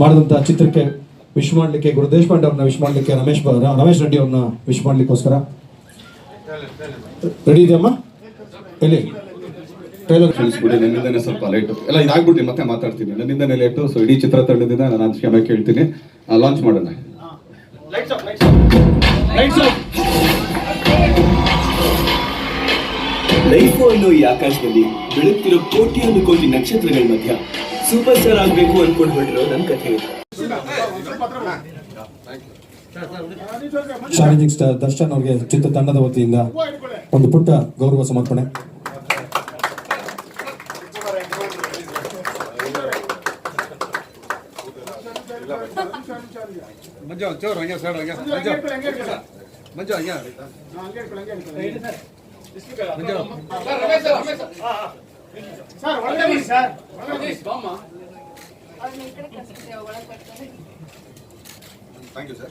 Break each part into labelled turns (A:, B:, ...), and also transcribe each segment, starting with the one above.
A: ಮಾಡಿದಂಥ ಚಿತ್ರಕ್ಕೆ ವಿಶ್ ಮಾಡಲಿಕ್ಕೆ ಗುರು ದೇಶಪಾಂಡೆ ಅವ್ರನ್ನ ವಿಶ್ ಮಾಡಲಿಕ್ಕೆ ರಮೇಶ್ ಬ- ರಮೇಶ್ ರೆಡ್ಡಿ ಅವ್ರನ್ನ ವಿಶ್ ಮಾಡಲಿಕ್ಕೋಸ್ಕರ. ರೆಡಿ ಇದೆಯಮ್ಮ? ಎಲ್ಲಿ? ಟ್ರೈಲರ್
B: ಕ್ಷಮಿಸ್ಬಿಡಿ ನನ್ನಿಂದನೇ ಸ್ವಲ್ಪ ಲೇಟು ಎಲ್ಲ ಇದಾಗ್ಬಿಟ್ಟು ಮತ್ತೆ ಮಾತಾಡ್ತೀನಿ. ನನ್ನಿಂದನೇ ಲೇಟು ಸೊ ಇಡೀ ಚಿತ್ರತಂಡದಿಂದ ನಾನು ಕ್ಷಮೆ ಕೇಳ್ತೀನಿ. ಲಾಂಚ್ ಮಾಡೋಣ.
C: ಲೈಫು ಅನ್ನೋ ಈ ಆಕಾಶದಲ್ಲಿ ಬೆಳಗ್ತಿರೋ ಕೋಟಿಯೊಂದು ಕೋಟಿ ನಕ್ಷತ್ರಗಳ ಮಧ್ಯ. ಸೂಪರ್ ಸ್ಟಾರ್ ಆಗಬೇಕು ಅನ್ಕೊಂಡ್ಬಿಟ್ರು ಹೊರಟಿರೋ ನನ್ ಕಥೆ ಇದು
A: ಚಾಲೆಂಜಿಂಗ್ ಸ್ಟಾರ್ ದರ್ಶನ್ ಅವ್ರಿಗೆ ಚಿತ್ರತಂಡದ ವತಿಯಿಂದ ಒಂದು ಪುಟ್ಟ ಗೌರವ ಸಮರ್ಪಣೆ
D: ಮಂಜು ಚೋರ್ ಹಂಗೆ ಸರ್ ಹಂಗೆ ಮಂಜು ಮಂಜು ಹಂಗೆ ಮಂಜು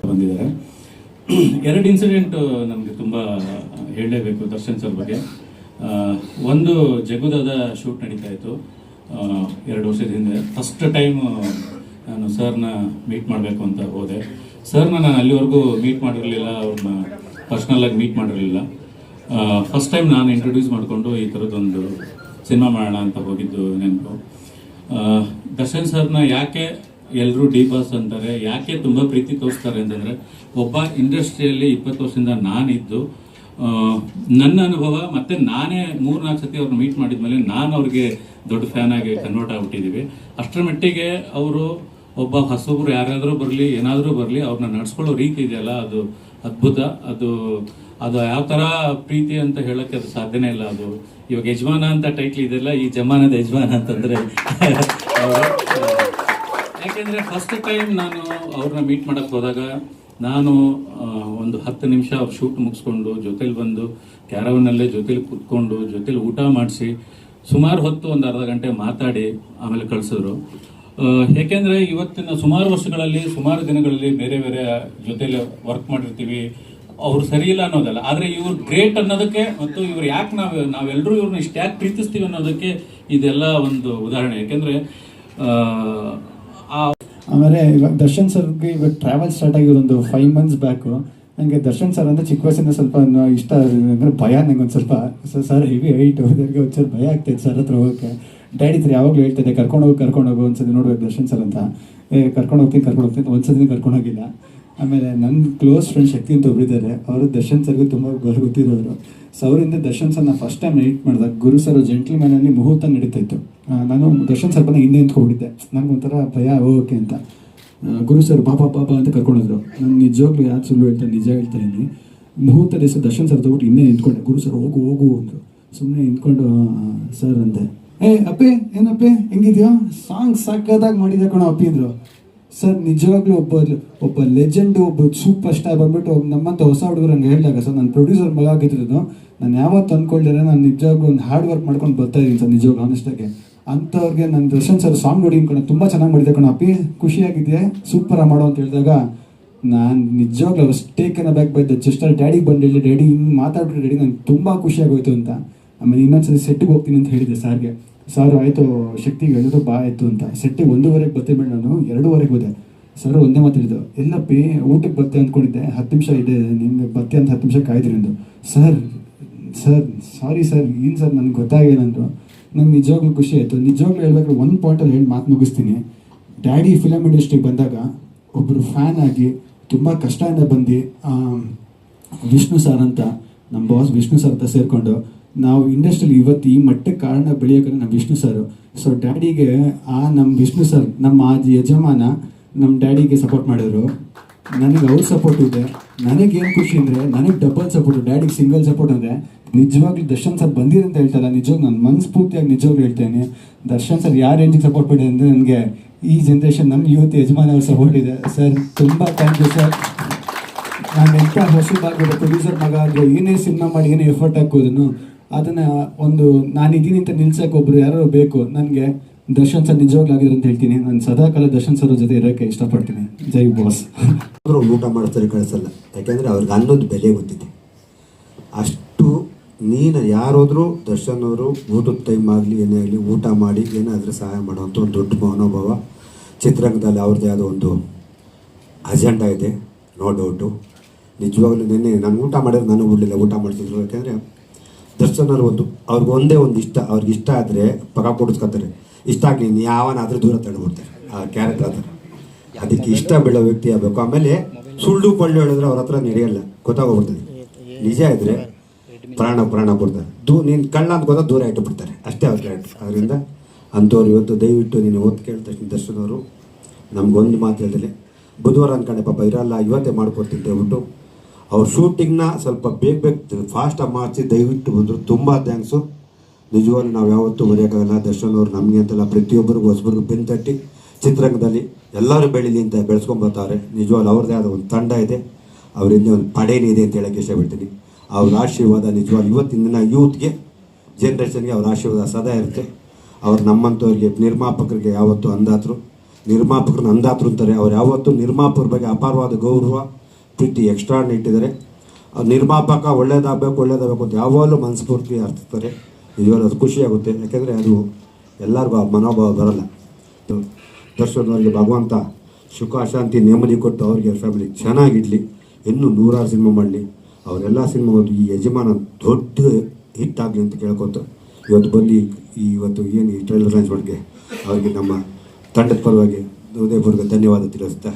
E: ಬಂದಿದ್ದಾರೆ. ಎರಡು ಇನ್ಸಿಡೆಂಟ್ ನಮಗೆ ತುಂಬ ಹೇಳಲೇಬೇಕು ದರ್ಶನ್ ಸರ್ ಬಗ್ಗೆ. ಒಂದು ಜಗುದಾದ ಶೂಟ್ ನಡೀತಾ ಇತ್ತು. ಎರಡು ವರ್ಷದ ಹಿಂದೆ. ಫಸ್ಟ್ ಟೈಮ್ ನಾನು ಸರ್ನ ಮೀಟ್ ಮಾಡಬೇಕು ಅಂತ ಹೋದೆ. ಸರ್ನ ನಾನು ಅಲ್ಲಿವರೆಗೂ ಮೀಟ್ ಮಾಡಿರಲಿಲ್ಲ ಅವ್ರನ್ನ ಪರ್ಸ್ನಲ್ಲಾಗಿ ಮೀಟ್ ಮಾಡಿರಲಿಲ್ಲ. ಫಸ್ಟ್ ಟೈಮ್ ನಾನು ಇಂಟ್ರೊಡ್ಯೂಸ್ ಮಾಡಿಕೊಂಡು ಈ ಥರದ್ದೊಂದು ಸಿನಿಮಾ ಮಾಡೋಣ ಅಂತ ಹೋಗಿದ್ದು ನೆನಪು. ದರ್ಶನ್ ಸರ್ನ ಯಾಕೆ ಎಲ್ಲರೂ ಡಿ ಬಾಸ್ ಅಂತಾರೆ, ಯಾಕೆ ತುಂಬ ಪ್ರೀತಿ ತೋರಿಸ್ತಾರೆ ಅಂತಂದ್ರೆ, ಒಬ್ಬ ಇಂಡಸ್ಟ್ರಿಯಲ್ಲಿ ಇಪ್ಪತ್ತು ವರ್ಷದಿಂದ ನಾನಿದ್ದು ನನ್ನ ಅನುಭವ ಮತ್ತೆ ನಾನೇ ಮೂರು ನಾಲ್ಕು ಸತಿ ಅವ್ರನ್ನ ಮೀಟ್ ಮಾಡಿದ್ಮೇಲೆ ನಾನು ಅವ್ರಿಗೆ ದೊಡ್ಡ ಫ್ಯಾನ್ ಆಗಿ ಕನ್ವರ್ಟ್ ಆಗ್ಬಿಟ್ಟಿದೀವಿ. ಅಷ್ಟರ ಮಟ್ಟಿಗೆ ಅವರು ಒಬ್ಬ ಹಸುಬ್ರು ಯಾರಾದರೂ ಬರಲಿ, ಏನಾದರೂ ಬರಲಿ, ಅವ್ರನ್ನ ನಡ್ಸ್ಕೊಳ್ಳೋ ರೀತಿ ಇದೆಯಲ್ಲ, ಅದು ಅದ್ಭುತ, ಅದು ಅದು ಯಾವ ಥರ ಪ್ರೀತಿ ಅಂತ ಹೇಳಕ್ಕೆ ಅದು ಸಾಧ್ಯನೇ ಇಲ್ಲ ಅದು. ಇವಾಗ ಯಜಮಾನ ಅಂತ ಟೈಟ್ಲ್ ಇದೆಲ್ಲ ಈ ಜಮಾನದ ಯಜಮಾನ ಅಂತಂದ್ರೆ ಯಾಕೆಂದ್ರೆ ಫಸ್ಟ್ ಟೈಮ್ ನಾನು ಅವ್ರನ್ನ ಮೀಟ್ ಮಾಡಕ್ ಹೋದಾಗ ನಾನು ಒಂದು ಹತ್ತು ನಿಮಿಷ ಅವ್ರು ಶೂಟ್ ಮುಗಿಸ್ಕೊಂಡು ಜೊತೆಲಿ ಬಂದು ಕ್ಯಾರವನ್ನಲ್ಲೇ ಜೊತೆಲಿ ಕುತ್ಕೊಂಡು ಜೊತೆಲಿ ಊಟ ಮಾಡಿಸಿ ಸುಮಾರು ಹೊತ್ತು ಒಂದು ಅರ್ಧ ಗಂಟೆ ಮಾತಾಡಿ ಆಮೇಲೆ ಕಳ್ಸಿದ್ರು. ಏಕೆಂದರೆ ಇವತ್ತಿನ ಸುಮಾರು ವರ್ಷಗಳಲ್ಲಿ, ಸುಮಾರು ದಿನಗಳಲ್ಲಿ ಬೇರೆ ಬೇರೆ ಜೊತೆಲಿ ವರ್ಕ್ ಮಾಡಿರ್ತೀವಿ ಅವ್ರು ಸರಿ ಇಲ್ಲ ಅನ್ನೋದಲ್ಲ. ಆದ್ರೆ ಇವ್ರು ಗ್ರೇಟ್ ಅನ್ನೋದಕ್ಕೆ ಮತ್ತು ಇವ್ರು ಯಾಕೆ ನಾವು ನಾವೆಲ್ಲರೂ ಇವ್ರನ್ನ ಇಷ್ಟ ಯಾಕೆ ಪ್ರೀತಿಸ್ತೀವಿ ಅನ್ನೋದಕ್ಕೆ ಇದೆಲ್ಲ ಒಂದು ಉದಾಹರಣೆ. ಯಾಕೆಂದ್ರೆ ಆ,
F: ಆಮೇಲೆ ಇವಾಗ ದರ್ಶನ್ ಸರ್ಗೆ ಇವಾಗ ಟ್ರಾವೆಲ್ ಸ್ಟಾರ್ಟ್ ಆಗಿರೋದು ಒಂದು ಫೈವ್ ಮಂತ್ಸ್ ಬ್ಯಾಕು ನನಗೆ ದರ್ಶನ್ ಸರ್ ಅಂದರೆ ಚಿಕ್ಕ ವಯಸ್ಸಿಂದ ಸ್ವಲ್ಪ ಇಷ್ಟ ಅಂದರೆ ಭಯ ನಂಗೆ ಒಂದು ಸ್ವಲ್ಪ. ಸರ್ ಹೆವಿ ಹೈಟ್ ಹೋದವ್ರಿಗೆ ಒಂದು ಭಯ ಆಗ್ತೈತೆ ಸರ್ ಹತ್ರ ಹೋಗೋಕ್ಕೆ. ಡ್ಯಾಡಿ ಹತ್ರ ಯಾವಾಗಲೂ ಹೇಳ್ತಿದ್ದೆ ಕರ್ಕೊಂಡು ಹೋಗಿ ಕರ್ಕೊಂಡು ಹೋಗು ಒಂದ್ಸತಿ ನೋಡ್ಬೇಕು ದರ್ಶನ್ ಸರ್ ಅಂತ. ಕರ್ಕೊಂಡು ಹೋಗ್ತೀನಿ ಕರ್ಕೊಂಡು ಹೋಗ್ತೀನಿ. ಒಂದ್ಸತಿ ಕರ್ಕೊಂಡು ಹೋಗಿಲ್ಲ. ಆಮೇಲೆ ನನ್ನ ಕ್ಲೋಸ್ ಫ್ರೆಂಡ್ ಶಕ್ತಿ ಅಂತ ಒಬ್ಬರಿದ್ದಾರೆ ಅವರು ದರ್ಶನ್ ಸರ್ಗೂ ತುಂಬ ಗೊತ್ತಿರೋರು. ಸೊ ಅವರಿಂದ ದರ್ಶನ್ ಸರ್ನ ಫಸ್ಟ್ ಟೈಮ್ ಮೀಟ್ ಮಾಡಿದಾಗ ಗುರು ಸರ್ ಜೆಂಟ್ಲ್ ಅಲ್ಲಿ ಮುಹೂರ್ತ ನಡೀತಾ ನಾನು ದರ್ಶನ್ ಸರ್ ಬಂದ ಹಿಂದೆ ನಿಂತ್ಕೊಂಡಿದ್ದೆ. ಒಂಥರ ಭಯ ಓಕೆ ಅಂತ. ಗುರು ಸರ್ ಬಾಬಾ ಬಾಬಾ ಅಂತ ಕರ್ಕೊಂಡೋದ್ರು ನಾನು ನಿಜವಾಗ್ಲೂ ಯಾರು ಸುಳ್ಳು ಹೇಳ್ತಾರೆ ನಿಜ ಹೇಳ್ತಾ ಇದ್ದೀನಿ. ಮುಹೂರ್ತ ದಿವಸ ದರ್ಶನ್ ಸರ್ ತಗೊಬಿಟ್ಟು ಇನ್ನೇ ನಿಂತ್ಕೊಂಡೆ. ಗುರು ಸರ್ ಹೋಗು ಹೋಗು ಅಂದರು. ಸುಮ್ಮನೆ ನಿಂತ್ಕೊಂಡು ಸರ್ ಅಂದೆ. ಏ, ಅಪ್ಪೆ, ಏನಪ್ಪೆ? ಹೆಂಗಿದ್ಯಾ? ಸಾಂಗ್ ಸಾಕದಾಗ ಮಾಡಿದ ಕಣೋ, ಅಪ್ಪಿ ಸರ್, ನಿಜವಾಗ್ಲೂ ಒಬ್ಬ ಒಬ್ಬ ಲೆಜೆಂಡ್ ಒಬ್ಬ ಸೂಪರ್ ಸ್ಟಾರ್ ಬಂದ್ಬಿಟ್ಟು ನಮ್ಮಂತ ಹೊಸ ಹುಡುಗರು ಹಂಗೆ ಹೇಳಿದಾಗ ಸರ್ ನಾನು ಪ್ರೊಡ್ಯೂಸರ್ ಮಗ ಆಗಿದ್ರು ನಾನು ಯಾವತ್ತು ಅಂದ್ಕೊಳ್ತಾರೆ ನಾನು ನಿಜವಾಗ್ಲೂ ಒಂದು ಹಾರ್ಡ್ ವರ್ಕ್ ಮಾಡ್ಕೊಂಡು ಬರ್ತಾ ಇದ್ದೀನಿ ಸರ್, ನಿಜವಾಗ್ಲೂ ಆನೆಸ್ಟಾಗಿ ಅಂಥವ್ರಿಗೆ ನನ್ನ ದರ್ಶನ್ ಸರ್ ಸಾಂಗ್ ನೋಡಿ ಕಣ ತುಂಬ ಚೆನ್ನಾಗಿ ಮಾಡಿದೆ ಕಣ. ಅಪ್ಪಿ ಖುಷಿಯಾಗಿದ್ದೆ ಸೂಪರ್ ಮಾಡೋ ಅಂತ ಹೇಳಿದಾಗ, ನಾನು ನಿಜವಾಗ್ಲೂ ಟೇಕನ್ ಬ್ಯಾಕ್ ಬೈದ ಜಸ್ಟ್ ಅಲ್ಲಿ ಡ್ಯಾಡಿಗೆ ಬಂದಿಲ್ಲ ಡ್ಯಾಡಿ ಹಿಂಗೆ ಮಾತಾಡ್ಬಿಟ್ಟು ಡ್ಯಾಡಿ ನಂಗೆ ತುಂಬ ಖುಷಿಯಾಗೋಯ್ತು ಅಂತ. ಆಮೇಲೆ ಇನ್ನೊಂದ್ಸರಿ ಸೆಟ್ಟಿಗೆ ಹೋಗ್ತೀನಿ ಅಂತ ಹೇಳಿದೆ ಸರ್ಗೆ ಸರ್, ಆಯಿತು ಶಕ್ತಿಗೆ ಹೇಳಿದ್ರು ಬಾ ಆಯಿತು ಅಂತ. ಸೆಟ್ಟಿಗೆ ಒಂದೂವರೆಗೆ ಬರ್ತೀನಿ ಬೇಡ ನಾನು, ಎರಡೂವರೆಗೆ ಹೋದೆ. ಸರ್, ಒಂದೇ ಮಾತಿದ್ದು ಎಲ್ಲ ಪೇ, ಊಟಕ್ಕೆ ಬರ್ತೆ ಅಂದ್ಕೊಂಡಿದ್ದೆ. ಹತ್ತು ನಿಮಿಷ ಇದೆ, ನಿಮ್ಗೆ ಬರ್ತೆ ಅಂತ ಹತ್ತು ನಿಮಿಷ ಕಾಯ್ದಿರಂದು ಸರ್ ಸರ್, ಸಾರಿ ಸರ್, ಏನು ಸರ್, ನನಗೆ ಗೊತ್ತಾಗೇನಂದ್ರು ನಂಗೆ ನಿಜವಾಗ್ಲೂ ಖುಷಿ ಆಯಿತು. ನಿಜವಾಗ್ಲೂ ಹೇಳ್ಬೇಕಾದ್ರೆ ಒಂದು ಪಾಯಿಂಟಲ್ಲಿ ಹೇಳಿ ಮಾತು ಮುಗಿಸ್ತೀನಿ. ಡ್ಯಾಡಿ ಫಿಲಮ್ ಇಂಡಸ್ಟ್ರಿಗೆ ಬಂದಾಗ ಒಬ್ಬರು ಫ್ಯಾನ್ ಆಗಿ ತುಂಬ ಕಷ್ಟದಿಂದ ಬಂದು ವಿಷ್ಣು ಸರ್ ಅಂತ, ನಮ್ಮ ಬಾಸ್ ವಿಷ್ಣು ಸರ್ ಅಂತ ಸೇರಿಕೊಂಡು ನಾವು ಇಂಡಸ್ಟ್ರಿಲಿ ಇವತ್ತು ಈ ಮಟ್ಟಕ್ಕೆ ಕಾರಣ ಬೆಳೆಯೋಕೆ ನಮ್ಮ ವಿಷ್ಣು ಸರ್. ಸೊ ಡ್ಯಾಡಿಗೆ ಆ ನಮ್ಮ ವಿಷ್ಣು ಸರ್, ನಮ್ಮ ಯಜಮಾನ ನಮ್ಮ ಡ್ಯಾಡಿಗೆ ಸಪೋರ್ಟ್ ಮಾಡಿದ್ರು. ನನಗೆ ಅವ್ರ ಸಪೋರ್ಟ್ ಇದೆ. ನನಗೇನು ಖುಷಿ ಅಂದರೆ ನನಗೆ ಡಬಲ್ ಸಪೋರ್ಟ್ ಡ್ಯಾಡಿಗೆ ಸಿಂಗಲ್ ಸಪೋರ್ಟ್ ಅಂದರೆ ನಿಜವಾಗ್ಲೂ ದರ್ಶನ್ ಸರ್ ಬಂದಿರ ಅಂತ ಹೇಳ್ತಾರಲ್ಲ ನಿಜವಾಗ್ ನಾನು ಮನಸ್ಫೂರ್ತಿಯಾಗಿ ನಿಜವಾಗ್ಲೂ ಹೇಳ್ತೇನೆ. ದರ್ಶನ್ ಸರ್ ಯಾರು ರೇಂಜಿಗೆ ಸಪೋರ್ಟ್ ಮಾಡಿದೆ ಅಂದರೆ ನನಗೆ ಈ ಜನ್ರೇಷನ್ ನಮ್ಮ ಯುವತಿ ಯಜಮಾನ ಅವ್ರ ಸಪೋರ್ಟ್ ಇದೆ. ಸರ್ ತುಂಬ ಥ್ಯಾಂಕ್ ಯು ಸರ್ ನಾನು ಎಂಥ ಹೊಸದಾಗಿರೋ ಪ್ರೊಡ್ಯೂಸರ್ ಮಗ ಆದರೆ ಏನೇ ಸಿನಿಮಾ ಮಾಡಿ, ಏನೇ ಎಫರ್ಟ್ ಹಾಕೋದನ್ನು ಅದನ್ನು ಒಂದು ನಾನಿದ್ದೀನಿ ಅಂತ ನಿಲ್ಸಕ್ಕೆ ಒಬ್ರು ಯಾರು ಬೇಕು, ನನಗೆ ದರ್ಶನ್ ಸರ್ ನಿಜವಾಗ್ಲೂ ಆಗಿದ್ರು ಅಂತ ಹೇಳ್ತೀನಿ. ನಾನು ಸದಾಕಾಲ ದರ್ಶನ್ ಸರ್ ಜೊತೆ ಇರೋಕ್ಕೆ ಇಷ್ಟಪಡ್ತೀನಿ. ಜೈ ಬಾಸ್.
G: ಅವರು ಊಟ ಮಾಡ್ತಾರೆ ಕಳಿಸಲ್ಲ. ಯಾಕೆಂದರೆ ಅವ್ರಿಗೆ ಅನ್ನೋದು ಬೆಲೆ ಗೊತ್ತಿದೆ. ಅಷ್ಟು ನೀನು ಯಾರಾದರೂ ದರ್ಶನ್ ಅವರು ಊಟದ ಟೈಮ್ ಆಗಲಿ, ಏನೇ ಆಗಲಿ, ಊಟ ಮಾಡಿ ಏನಾದರೂ ಸಹಾಯ ಮಾಡುವಂಥ ಒಂದು ದೊಡ್ಡ ಮನೋಭಾವ ಚಿತ್ರರಂಗದಲ್ಲಿ ಅವ್ರದ್ದೇ ಆದ ಒಂದು ಅಜೆಂಡಾ ಇದೆ ನೋ ಡೌಟು ನಿಜವಾಗ್ಲೂ ನಿನ್ನೆ ನಾನು ಊಟ ಮಾಡಿದ್ರೆ ನಾನು ಬಿಡಲಿಲ್ಲ ಊಟ ಮಾಡ್ತಿದ್ರು. ಯಾಕೆಂದರೆ ದರ್ಶನ್ ಅವ್ರು ಒಂದು, ಅವ್ರಿಗೆ ಒಂದೇ ಒಂದು ಇಷ್ಟ, ಅವ್ರಿಗೆ ಇಷ್ಟ ಆದರೆ ಪಗ ಕೊಡಿಸ್ಕೊತಾರೆ. ಇಷ್ಟ ಆಗಲಿ ಯಾವನಾದರೂ ದೂರ ತಳ್ಳಿಬಿಡ್ತಾರೆ ಆ ಕ್ಯಾರೆಕ್ಟರ್ ಆ ಥರ. ಅದಕ್ಕೆ ಇಷ್ಟ ಬೀಳೋ ವ್ಯಕ್ತಿ ಆಗಬೇಕು. ಆಮೇಲೆ ಸುಳ್ಳು ಪಳ್ಳು ಹೇಳಿದ್ರೆ ಅವ್ರ ಹತ್ರ ನಡೆಯಲ್ಲ ಗೊತ್ತಾಗೋಗ್ಬಿಡ್ತದೆ. ನಿಜ ಇದ್ರೆ ಪ್ರಾಣ ಪ್ರಾಣ ಕೊಡ್ತಾರೆ. ದೂ, ನೀನು ಕಳ್ಳ ಅಂತ ಗೊತ್ತಾ ದೂರ ಇಟ್ಟುಬಿಡ್ತಾರೆ ಅಷ್ಟೇ ಅವ್ರ ಕ್ಯಾರೆಕ್ಟರ್ ಅದರಿಂದ ಅಂಥವ್ರು ಇವತ್ತು ದಯವಿಟ್ಟು ನೀನು ಓದ್ ಕೇಳಿದ ತಕ್ಷಣ ದರ್ಶನವರು, ನಮ್ಗೊಂದು ಮಾತು ಹೇಳಿದ್ರೆ ಬುಧವಾರ ಅನ್ಕೊಂಡೆ ಪಾಪ, ಇರಲ್ಲ, ಇವತ್ತೇ ಮಾಡ್ಕೊಡ್ತೀನಿ, ದಯವಿಟ್ಟು. ಅವ್ರ ಶೂಟಿಂಗ್ನ ಸ್ವಲ್ಪ ಬೇಗ ಬೇಗ ಫಾಸ್ಟಾಗಿ ಮಾಡಿಸಿ, ದಯವಿಟ್ಟು ಬಂದರು ತುಂಬ ಥ್ಯಾಂಕ್ಸು ನಿಜವಾಗ್ಲೂ ನಾವು ಯಾವತ್ತೂ ಬರೆಯೋಕ್ಕಾಗಲ್ಲ. ದರ್ಶನ್ ಅವರು ನಮಗೆ ಅಂತಲ್ಲ ಪ್ರತಿಯೊಬ್ಬರಿಗೂ, ಹೊಸಬರಿಗೂ ಬೆನ್ ತಟ್ಟಿ ಚಿತ್ರರಂಗದಲ್ಲಿ ಎಲ್ಲರೂ ಬೆಳೀಲಿ ಅಂತ ಬೆಳೆಸ್ಕೊಂಬರ್ತಾರೆ ನಿಜವಾಗ್ಲೂ ಅವ್ರದ್ದೇ ಆದ ಒಂದು ತಂಡ ಇದೆ. ಅವರಿಂದ ಒಂದು ಪಡೆಯೇ ಇದೆ ಅಂತ ಹೇಳೋಕ್ಕೆ ಇಷ್ಟಪಡ್ತೀನಿ. ಅವ್ರ ಆಶೀರ್ವಾದ ನಿಜವಾಗ್ಲೂ ಇವತ್ತಿನ ಯೂತ್ಗೆ ಜನ್ರೇಷನ್ಗೆ ಅವ್ರ ಆಶೀರ್ವಾದ ಸದಾ ಇರುತ್ತೆ. ಅವ್ರು ನಮ್ಮಂಥವ್ರಿಗೆ ನಿರ್ಮಾಪಕರಿಗೆ ಯಾವತ್ತೂ ಅಂದಾತರು. ನಿರ್ಮಾಪಕರನ್ನ ಅಂದಾತರು ಅಂತಾರೆ. ಅವ್ರು ಯಾವತ್ತೂ ನಿರ್ಮಾಪಕರ ಬಗ್ಗೆ ಅಪಾರವಾದ ಗೌರವ ಪ್ರೀತಿ ಎಕ್ಸ್ಟ್ರಾ ಇಟ್ಟಿದ್ದಾರೆ ನಿರ್ಮಾಪಕ ಒಳ್ಳೇದಾಗಬೇಕು ಒಳ್ಳೇದಾಗಬೇಕು ಅಂತ ಯಾವಾಗಲೂ ಮನಸ್ಫೂರ್ತಿ ಅರ್ಥಿಸ್ತಾರೆ ನಿಜವಾಗ್ಲೂ ಅದು ಖುಷಿಯಾಗುತ್ತೆ ಯಾಕೆಂದರೆ ಅದು ಎಲ್ಲರಿಗೂ ಆ ಮನೋಭಾವ ಬರಲ್ಲ. ದರ್ಶನವರಿಗೆ ಭಗವಂತ ಸುಖ, ಶಾಂತಿ, ನೆಮ್ಮದಿ ಕೊಟ್ಟು ಅವರಿಗೆ ಫ್ಯಾಮಿಲಿ ಚೆನ್ನಾಗಿಡಲಿ. ಇನ್ನೂ ನೂರಾರು ಸಿನಿಮಾ ಮಾಡಲಿ. ಅವರೆಲ್ಲ ಸಿನಿಮಾ ಒಂದು ಈ ಯಜಮಾನ ದೊಡ್ಡ ಹಿಟ್ ಆಗಲಿ ಅಂತ ಕೇಳ್ಕೊತ ಇವತ್ತು ಬಂದು ಇವತ್ತು ಏನು ಈ ಟ್ರೈಲರ್ ಲಾಂಚ್ ಮಾಡಿಗೆ ಅವರಿಗೆ ನಮ್ಮ ತಂಡದ ಪರವಾಗಿ ಉದಯಪುರ್ಗೆ ಧನ್ಯವಾದ ತಿಳಿಸ್ತಾ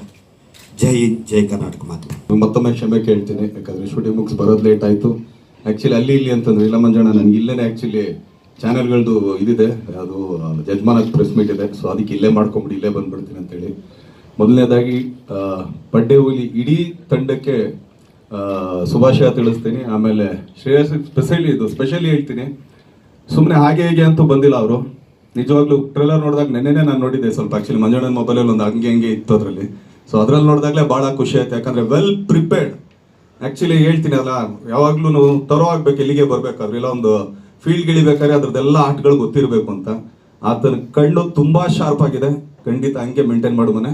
G: ಜೈ ಹಿಂದ್, ಜೈ ಕರ್ನಾಟಕ ಮಾತು.
B: ಮತ್ತೊಮ್ಮೆ ಕ್ಷಮೆ ಕೇಳ್ತೀನಿ, ಯಾಕಂದ್ರೆ ಶೂಟಿಂಗ್ ಬುಕ್ಸ್ ಬರೋದು ಲೇಟ್ ಆಯ್ತು. ಆಕ್ಚುಲಿ ಅಲ್ಲಿ ಇಲ್ಲಿ ಅಂತಂದ್ರೆ ಇಲ್ಲ ಮಂಜಣ್ಣ ನನ್ಗೆ ಇಲ್ಲೇನೆ ಆಕ್ಚುಲಿ ಚಾನೆಲ್ಗಳದು ಇದಿದೆ. ಅದು ಜಜ್ಮಾನ ಪ್ರೆಸ್ ಮೀಟ್ ಇದೆ. ಸೊ ಅದಕ್ಕೆ ಇಲ್ಲೇ ಮಾಡ್ಕೊಂಬಿಡಿ, ಇಲ್ಲೇ ಬಂದ್ಬಿಡ್ತೀನಿ ಅಂತೇಳಿ. ಮೊದಲನೇದಾಗಿ ಬಡ್ಡೆ ಹುಲಿ ಇಡೀ ತಂಡಕ್ಕೆ ಶುಭಾಶಯ ತಿಳಿಸ್ತೀನಿ. ಆಮೇಲೆ ಶ್ರೇಯಸ್ ಸ್ಪೆಷಲಿ ಇದು ಸ್ಪೆಷಲಿ ಹೇಳ್ತೀನಿ. ಸುಮ್ಮನೆ ಹಾಗೆ ಹೇಗೆ ಅಂತೂ ಬಂದಿಲ್ಲ ಅವರು. ನಿಜವಾಗ್ಲೂ ಟ್ರೇಲರ್ ನೋಡಿದಾಗ ನೆನ್ನೆನೇ ನಾನು ನೋಡಿದ್ದೆ ಸ್ವಲ್ಪ. ಆಕ್ಚುಲಿ ಮಂಜಣ್ಣನ ಮೊಬೈಲಲ್ಲಿ ಒಂದು ಹಂಗೆ ಹಂಗೆ ಇತ್ತು ಅದರಲ್ಲಿ. ಸೊ ಅದ್ರಲ್ಲಿ ನೋಡಿದಾಗಲೇ ಭಾಳ ಖುಷಿ ಆಯ್ತು. ಯಾಕಂದ್ರೆ ವೆಲ್ ಪ್ರಿಪೇರ್ಡ್ ಆಕ್ಚುಲಿ ಹೇಳ್ತೀನಿ ಅಲ್ಲ ಯಾವಾಗ್ಲೂ ತರೋ ಆಗ್ಬೇಕು ಎಲ್ಲಿಗೆ ಬರ್ಬೇಕಾದ್ರೆ. ಇಲ್ಲ ಒಂದು ಫೀಲ್ಡ್ ಇಳಿಬೇಕಾದ್ರೆ ಅದ್ರದ್ದೆಲ್ಲ ಆಟಗಳು ಗೊತ್ತಿರಬೇಕು ಅಂತ. ಆತನ ಕಣ್ಣು ತುಂಬಾ ಶಾರ್ಪ್ ಆಗಿದೆ. ಖಂಡಿತ ಹಂಗೆ ಮೇಂಟೈನ್ ಮಾಡು ಮನೆ.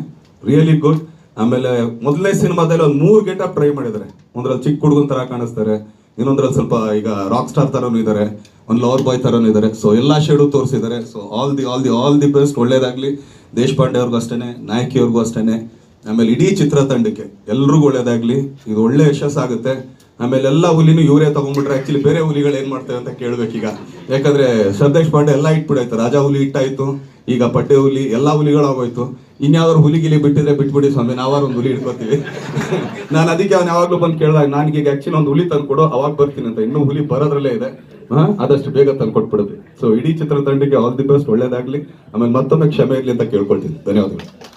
B: ರಿಯಲಿ ಗುಡ್ ಆಮೇಲೆ ಮೊದಲನೇ ಸಿನಿಮಾದಲ್ಲಿ ಒಂದು ಮೂರು ಗೆಟಪ್ ಟ್ರೈ ಮಾಡಿದ್ದಾರೆ. ಒಂದ್ರಲ್ಲಿ ಚಿಕ್ಕ ಹುಡುಗನ ತರ ಕಾಣಿಸ್ತಾರೆ. ಇನ್ನೊಂದ್ರಲ್ಲಿ ಸ್ವಲ್ಪ ಈಗ ರಾಕ್ ಸ್ಟಾರ್ ತರನು ಇದ್ದಾರೆ ಒಂದು ಲವರ್ ಬಾಯ್ ತರನು ಇದ್ದಾರೆ ಸೊ ಎಲ್ಲಾ ಶೇಡು ತೋರಿಸಿದ್ದಾರೆ. So all the all the all the best ಒಳ್ಳೇದಾಗ್ಲಿ. ದೇಶಪಾಂಡೆ ಅವ್ರಿಗೂ ಅಷ್ಟೇನೆ, ನಾಯಕಿಯವ್ರಿಗೂ ಅಷ್ಟೇನೆ. ಆಮೇಲೆ ಇಡೀ ಚಿತ್ರತಂಡಕ್ಕೆ ಎಲ್ರಿಗೂ ಒಳ್ಳೇದಾಗ್ಲಿ. ಇದು ಒಳ್ಳೆ ಯಶಸ್ಸಾಗುತ್ತೆ. ಆಮೇಲೆ ಎಲ್ಲ ಹುಲಿನೂ ಇವರೇ ತಗೊಂಡ್ಬಿಟ್ರೆ ಆಕ್ಚುಲಿ ಬೇರೆ ಹುಲಿಗಳು ಏನ್ ಮಾಡ್ತೇವೆ ಅಂತ ಕೇಳ್ಬೇಕೀಗ. ಯಾಕಂದ್ರೆ ಸಂದೇಶ್ ಪಾಂಡೆ ಎಲ್ಲ ಇಟ್ಬಿಡಾಯ್ತು. ರಾಜಾ ಹುಲಿ ಇಟ್ಟಾಯ್ತು. ಈಗ ಪಟ್ಟೆ ಹುಲಿ, ಎಲ್ಲಾ ಹುಲಿಗಳಾಗೋಯ್ತು. ಇನ್ಯಾವ್ದಾರು ಹುಲಿಗಿಲಿ ಬಿಟ್ಟಿದ್ರೆ ಬಿಟ್ಬಿಡಿ ಸ್ವಾಮಿ. ನಾವಾರು ಒಂದು ಹುಲಿ ಇಟ್ಕೋತೀವಿ ನಾನು ಅದಕ್ಕೆ ಅವ್ನು ಯಾವಾಗ್ಲೂ ಬಂದು ಕೇಳಿದಾಗ ನನಗೆ ಈಗ ಆಕ್ಚುಲಿ ಒಂದು ಹುಲಿ ತಂದ್ಕೊಡು, ಅವಾಗ ಬರ್ತೀನಿ ಅಂತ. ಇನ್ನೂ ಹುಲಿ ಬರೋದ್ರಲ್ಲೇ ಇದೆ. ಹಾ? ಆದಷ್ಟು ಬೇಗ ತಂದು ಕೊಟ್ಬಿಡುತ್ತೆ ಸೊ ಇಡೀ ಚಿತ್ರತಂಡಕ್ಕೆ ಆಲ್ ದಿ ಬೆಸ್ಟ್ ಒಳ್ಳೇದಾಗ್ಲಿ. ಆಮೇಲೆ ಮತ್ತೊಮ್ಮೆ ಕ್ಷಮೆ ಇರಲಿ ಅಂತ ಕೇಳ್ಕೊಳ್ತೀನಿ. ಧನ್ಯವಾದಗಳು.